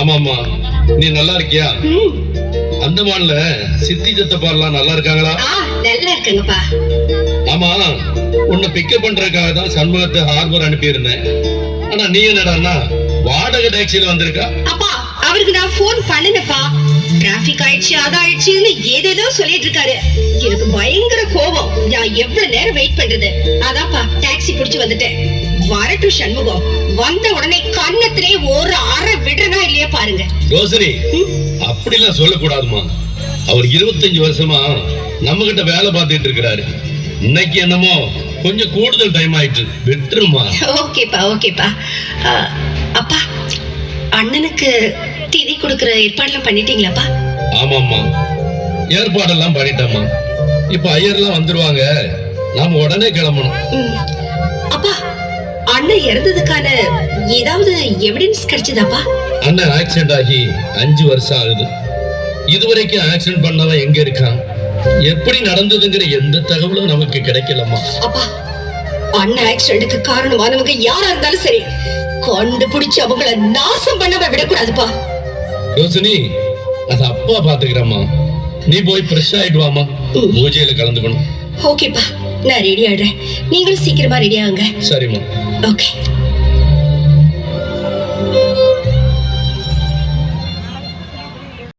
ஆமாமா நீ நல்லா இருக்கியா? அந்தமான்ல சித்தி சத்தப்பா நல்லா இருக்காங்களா? நல்லா இருக்காங்கப்பா. ஆமா. உன்னை பிக்கப் பண்றதுக்காக தான் சண்முகத்தை ஹார்பர் அனுப்பியிருந்தேன். ஆனா நீ என்னடான்னா வாடகை டாக்ஸில வந்திருக்கா? அப்பா அவருக்கு நான் ஃபோன் பண்ணுனப்பா. டிராபிக் ஆயிடுச்சு அதாயிடுச்சுன்னு ஏதேதோ சொல்லிட்டு இருக்காரு. எனக்கு பயங்கர கோபம். நான் எவ்வளவு நேரம் வெயிட் பண்றது? அதான்ப்பா டாக்ஸி புடிச்சு வந்துட்டேன். வரட்டும் சண்முகம். வந்த உடனே கன்னத்திலே ஒரு அரை விடுறனா இல்லையா பாருங்க. ரோசரி ம். அப்படிலாம் சொல்லக்கூடாதுமா அவர் இருபத்தஞ்சு வருஷமா நம்ம கிட்ட வேலை பார்த்துட்டு இருக்கிறாரு. இன்னைக்கு என்னமோ கொஞ்சம் கூடுதல் டைம் ஆயிட்டு விட்டுருமா? ஓகேப்பா ஓகேப்பா. அப்பா அண்ணனுக்கு திதி கொடுக்கிற ஏற்பாடுலாம் பண்ணிட்டீங்களாப்பா? ஆமாம்மா. ஏற்பாடெல்லாம் பண்ணிட்டோம்மா. இப்ப ஐயர்லாம் வந்துருவாங்க. நாம உடனே கிளம்பணும். அப்பா அண்ணன் இறந்ததுக்கான ஏதாவது எவிடன்ஸ் கிடைச்சதாப்பா? அண்ணன் ஆக்சிடென்ட் ஆகி அஞ்சு வருஷம் ஆகுது. இதுவரைக்கும் ஆக்சிடென்ட் பண்ணவன் எங்க இருக்கான்? எப்படி நடந்ததுங்கிற எந்த தகவலும் நமக்கு கிடைக்கலம்மா. அப்பா அண்ணன் ஆக்சிடென்ட்க்கு காரணமானவங்க யாரா இருந்தாலும் சரி கண்டுபிடிச்சு அவங்கள நாசம் பண்ணாம விடக்கூடாதுப்பா. ரோசினி அது அப்பா பாத்துக்கிறம்மா. நீ போய் ஃப்ரெஷ் ஆயிட்டு வாமா பூஜையில கலந்துக்கணும். ஓகேப்பா நான் ரெடி ஆயிடுறேன். நீங்களும் சீக்கிரமா ரெடி ஆகுங்க. சரிம்மா. ஓகே.